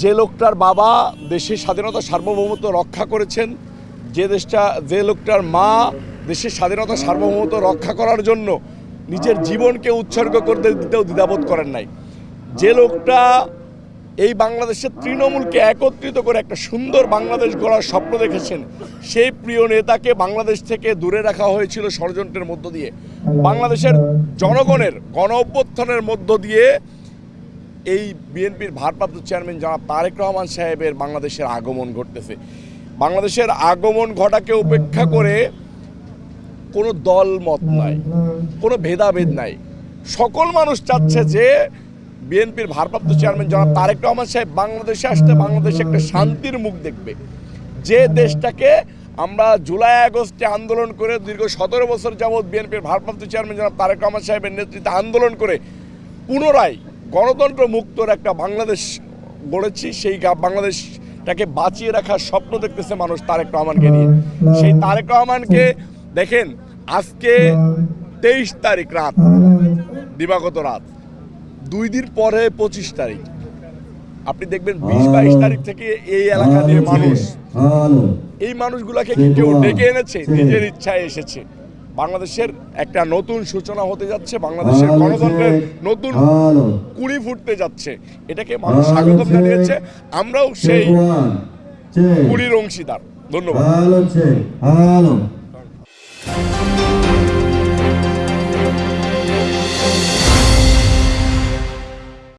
যে লোকটার বাবা দেশের স্বাধীনতা সার্বভৌমত্ব রক্ষা করেছেন, যে দেশটা, যে লোকটার মা দেশের স্বাধীনতা সার্বভৌমত্ব রক্ষা করার জন্য নিজের জীবনকে উৎসর্গ করতে দিতেও দ্বিধাবোধ করেন নাই। যে লোকটা এই বাংলাদেশের তৃণমূলকে একত্রিত করে একটা সুন্দর বাংলাদেশ গড়ার স্বপ্ন দেখেছেন, সেই প্রিয় নেতাকে বাংলাদেশ থেকে দূরে রাখা হয়েছিল ষড়যন্ত্রের মধ্য দিয়ে। বাংলাদেশের জনগণের গণ অভ্যুত্থানের মধ্য দিয়ে এই বিএনপির ভারপ্রাপ্ত চেয়ারম্যান জনাব তারেক রহমান সাহেবের বাংলাদেশের আগমন ঘটতেছে। বাংলাদেশের আগমন ঘটাকে উপেক্ষা করে কোনো দল মত নাই, কোনো ভেদাভেদ নাই। সকল মানুষ চাচ্ছে যে বিএনপির ভারপ্রাপ্ত চেয়ারম্যান জনাব তারেক রহমান সাহেব বাংলাদেশে আসতে, বাংলাদেশে একটা শান্তির মুখ দেখবে। যে দেশটাকে আমরা জুলাই আগস্টে আন্দোলন করে দীর্ঘ সতেরো বছর যাবৎ বিএনপির ভারপ্রাপ্ত চেয়ারম্যান জনাব তারেক রহমান সাহেবের নেতৃত্বে আন্দোলন করে পুনরায় গণতন্ত্র মুক্তর একটা বাংলাদেশ গড়েছি সেই বাংলাদেশটাকে বাঁচিয়ে রাখার স্বপ্ন দেখতেছে মানুষ তারেক রহমানকে নিয়ে। সেই তারেক রহমানকে দেখেন আজকে তেইশ তারিখ রাত দিবাগত রাত দুই দিন পরে পঁচিশ তারিখ। আপনি দেখবেন বিশ বাইশ তারিখ থেকে এই এলাকা দিয়ে মানুষ এই মানুষগুলাকে কেউ ডেকে এনেছে নিজের ইচ্ছায় এসেছে। বাংলাদেশের একটা নতুন সূচনা হতে যাচ্ছে বাংলাদেশের গণতন্ত্রের নতুন কুড়ি ফুটতে যাচ্ছে। এটাকে মানুষ স্বাগত জানিয়েছে। আমরাও সেই কুড়ির অংশীদার। ধন্যবাদ।